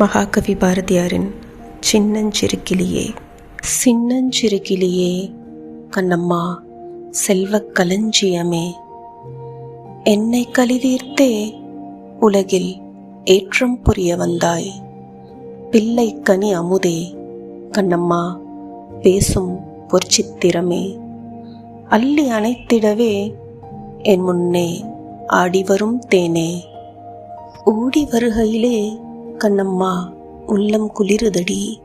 மகாகவி பாரதியாரின் சின்னஞ்சிறு கிளியே சின்னஞ்சிறு கிளியே கண்ணம்மா செல்வக் களஞ்சியமே என்னை கலிதீர்த்தே உலகில் ஏற்றம் புரிய வந்தாய். பிள்ளை கனி அமுதே கண்ணம்மா பேசும் பொற்சித்திரமே. அள்ளி அணைத்திடவே என் முன்னே ஆடி வரும் தேனே. ஓடி வருகையிலே கண்ணம்மா உள்ளம் குளிருதடி.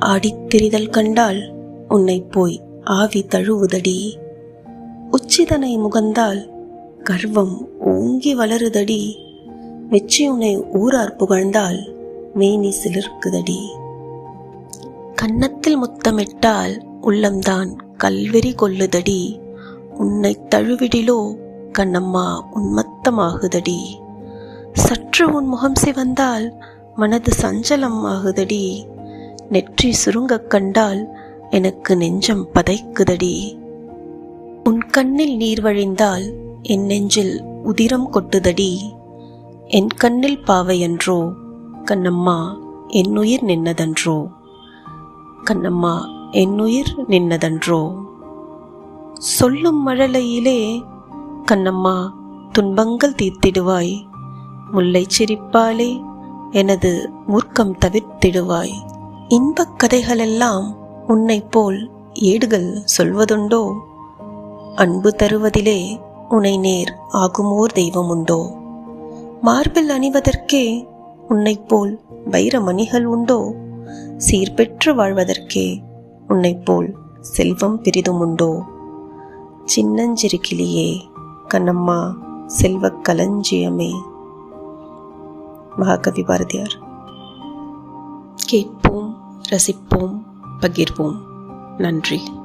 ஆடித்திரிதல் கண்டால் உன்னை போய் ஆவி தழுவுதடி. உச்சிதனை முகந்தால் கர்வம் ஓங்கி வளருதடி. வெற்றி உன்னை ஊரார் புகழ்ந்தால் மேனி சிலிர்க்குதடி. கன்னத்தில் முத்தமிட்டால் உள்ளம்தான் கல்வெறி கொள்ளுதடி. உன்னை தழுவிடிலோ கண்ணம்மா உன்மத்தமாகுதடி. சற்று உன் முகம் சிவந்தால் மனது சஞ்சலம் ஆகுதடி நெற்றி சுருங்கக் கண்டால் எனக்கு நெஞ்சம் பதைக்குதடி. உன் கண்ணில் நீர் வழிந்தால் என் நெஞ்சில் உதிரம் கொட்டுதடி. என் கண்ணில் பாவையன்றோ கண்ணம்மா என் உயிர் நின்னதன்றோ. கண்ணம்மா என் உயிர் நின்னதன்றோ. சொல்லும் மழலையிலே கண்ணம்மா துன்பங்கள் தீர்த்திடுவாய். முல்லை சிரிப்பாலே எனது மூர்க்கம் தவிர்த்திடுவாய். இன்பக் கதைகளெல்லாம் உன்னைப் போல் ஏடுகள் சொல்வதுண்டோ? அன்பு தருவதிலே உனை நேர் ஆகுமோர் தெய்வம் உண்டோ மார்பில் அணிவதற்கே உன்னைப் போல் வைரமணிகள் உண்டோ? சீர்பெற்று வாழ்வதற்கே உன்னைப் போல் செல்வம் பெரிதும் உண்டோ சின்னஞ்சிறு கிளியே கண்ணம்மா செல்வக் களஞ்சியமே. மகாகவி பாரதியார். கேட்போம் ரசிப்போம் பகிர்வோம். நன்றி.